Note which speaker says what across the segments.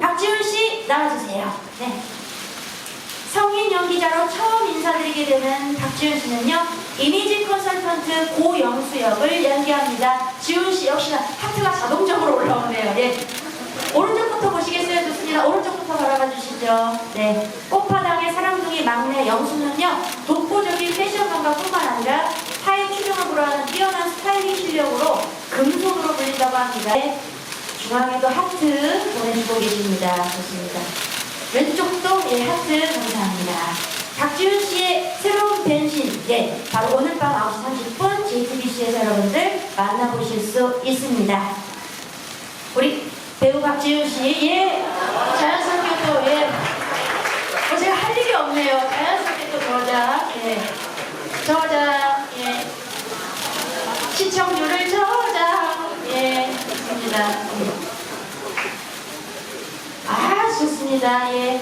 Speaker 1: 박지훈 씨 나와주세요. 네. 성인 연기자로 처음 인사드리게 되는 박지훈 씨는요, 이미지 컨설턴트 고영수 역을 연기합니다. 지훈 씨 역시나 하트가 자동적으로 올라오네요. 예. 오른쪽부터 보시겠어요? 좋습니다. 오른쪽부터 바라봐 주시죠. 네. 꽃파당의 사랑둥이 막내 영수는요, 독보적인 패션 감각뿐만 아니라 타의 추종을 불허하는 뛰어난 스타일링 실력으로 금손으로 불린다고 합니다. 네. 중앙에도 하트 보내주고 계십니다. 좋습니다. 왼쪽도 예, 하트 감사합니다. 박지훈 씨의 새로운 변신, 예, 바로 오늘 밤 9시 30분 JTBC에서 여러분들 만나보실 수 있습니다. 우리 배우 박지훈 씨, 예, 자연스럽게 또, 예, 뭐 제가 할 일이 없네요. 자연스럽게 또 저장, 예, 저장, 예, 시청률을 저장, 예, 좋습니다. 예. 아, 좋습니다. 예.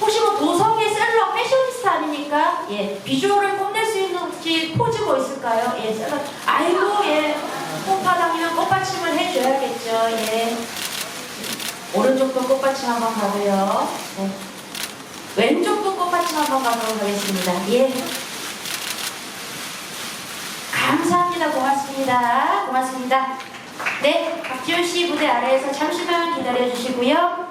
Speaker 1: 혹시 뭐 도성의 셀럽 패셔니스타 아닙니까? 예. 비주얼을 뽐낼 수 있는 혹시 포즈가 있을까요? 예. 셀럽. 아이고, 예. 꽃바닥이면 꽃받침을 해줘야겠죠. 예. 오른쪽도 꽃받침 한번 가고요. 네. 왼쪽도 꽃받침 한번 가도록 하겠습니다. 예. 감사합니다. 고맙습니다. 고맙습니다. 네, 박지훈 씨 무대 아래에서 잠시만 기다려 주시고요.